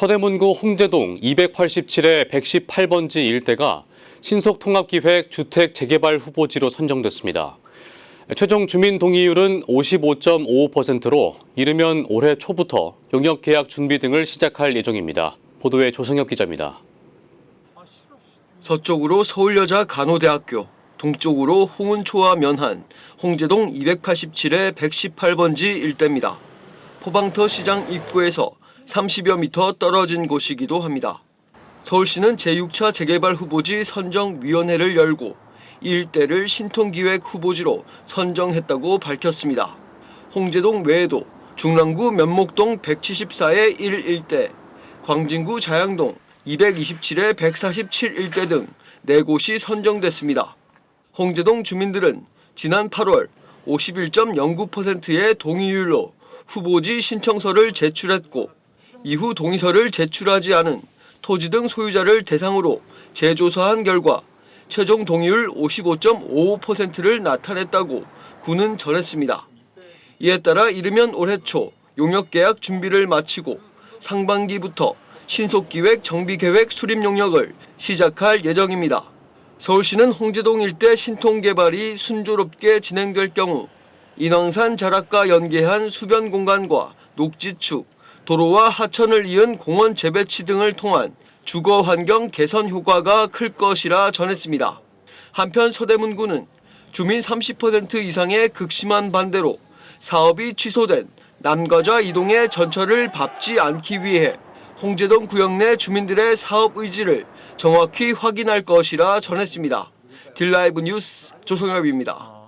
서대문구 홍제동 287의 118번지 일대가 신속통합기획 주택 재개발 후보지로 선정됐습니다. 최종 주민 동의율은 55.55%로 이르면 올해 초부터 용역 계약 준비 등을 시작할 예정입니다. 보도에 조성엽 기자입니다. 서쪽으로 서울여자 간호대학교, 동쪽으로 홍은초와 면한, 홍제동 287의 118번지 일대입니다. 포방터 시장 입구에서 30여 미터 떨어진 곳이기도 합니다. 서울시는 제6차 재개발 후보지 선정위원회를 열고 이 일대를 신통기획 후보지로 선정했다고 밝혔습니다. 홍제동 외에도 중랑구 면목동 174의 1 일대, 광진구 자양동 227의 147 일대 등 4곳이 선정됐습니다. 홍제동 주민들은 지난 8월 51.09%의 동의율로 후보지 신청서를 제출했고 이후 동의서를 제출하지 않은 토지 등 소유자를 대상으로 재조사한 결과 최종 동의율 55.55%를 나타냈다고 군은 전했습니다. 이에 따라 이르면 올해 초 용역 계약 준비를 마치고 상반기부터 신속기획 정비계획 수립 용역을 시작할 예정입니다. 서울시는 홍제동 일대 신통 개발이 순조롭게 진행될 경우 인왕산 자락과 연계한 수변 공간과 녹지축, 도로와 하천을 이은 공원 재배치 등을 통한 주거 환경 개선 효과가 클 것이라 전했습니다. 한편 서대문구는 주민 30% 이상의 극심한 반대로 사업이 취소된 남가좌 이동의 전철을 밟지 않기 위해 홍제동 구역 내 주민들의 사업 의지를 정확히 확인할 것이라 전했습니다. 딜라이브 뉴스 조성엽입니다.